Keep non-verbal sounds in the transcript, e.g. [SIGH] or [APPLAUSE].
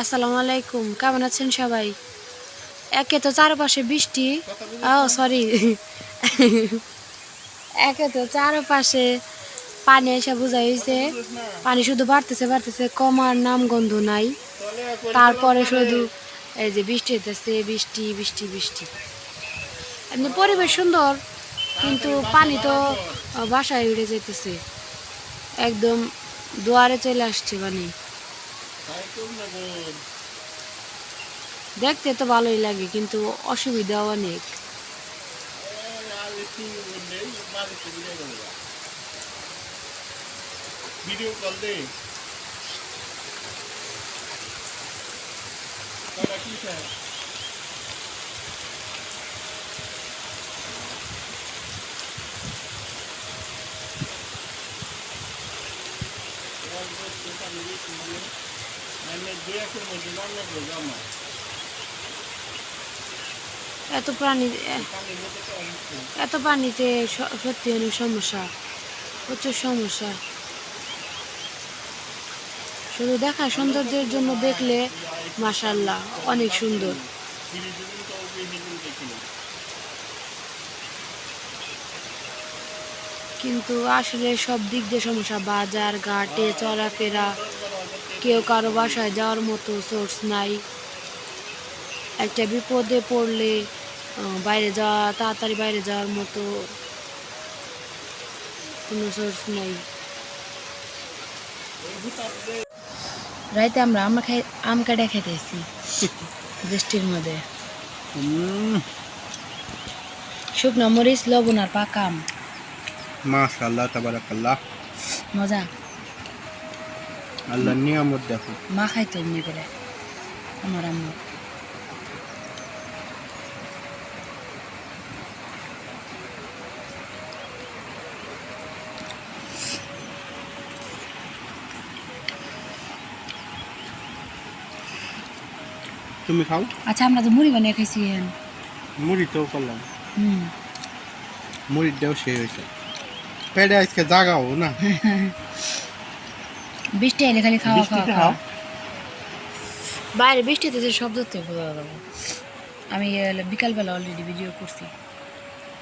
আসসালামু আলাইকুম কেমন আছেন সবাই? একে তো চারপাশে বৃষ্টি। ও সরি একে তো চারপাশে পানি এসে বোঝা হয়েছে পানি শুধু বাড়তেছে বাড়তেছে কমার নাম গন্ধ নাই। তারপরে শুধু এই যে বৃষ্টি হইতেছে বৃষ্টি বৃষ্টি বৃষ্টি। এমনি পরিবেশ সুন্দর কিন্তু পানি তো বাসায় উড়ে যেতেছে একদম দুয়ারে চলে আসছে পানি। দেখতে তো ভালোই লাগে কিন্তু অসুবিধা অনেক। ভিডিও কল দে কি এত প্রাণী, এত পানিতে সত্যি অনেক সমস্যা, প্রচুর সমস্যা। শুধু দেখা সৌন্দর্যের জন্য দেখলে মাশাল্লাহ অনেক সুন্দর। কিন্তু আসলে সব দিক দিয়ে সমস্যা, বাজার, ঘাটে, চলাফেরা কেউ কারও বাসায় যাওয়ার মতো সোর্স নাই। একটা বিপদে পড়লে বাইরে যাওয়া তাড়াতাড়ি বাইরে যাওয়ার মতো কোনো সোর্স নাই। রাইতে আমরা আম খাই আম কাটা খেতেছি বৃষ্টির মধ্যে। শুকনো মরিচ লবণ আর পাকা আম। মাশাআল্লাহ তাবারাকাল্লাহ। মজা? আল্লাহর নিয়ামত দেখো। মা খাইতো এমনি করে আমার আম্মু। তুমি খাও? আচ্ছা আমরা তো মুড়ি বানিয়ে খাইছি মুড়ি তো করলাম। হুম। দেও সেই হয়েছে। পেটে আজকে জাগাও না? [LAUGHS] বৃষ্টি এলে খালি খাওয়া খাওয়া খাওয়া। বাইরে বৃষ্টিতে যে শব্দ তো বোঝা যাবে আমি বিকালবেলা অলরেডি ভিডিও করছি।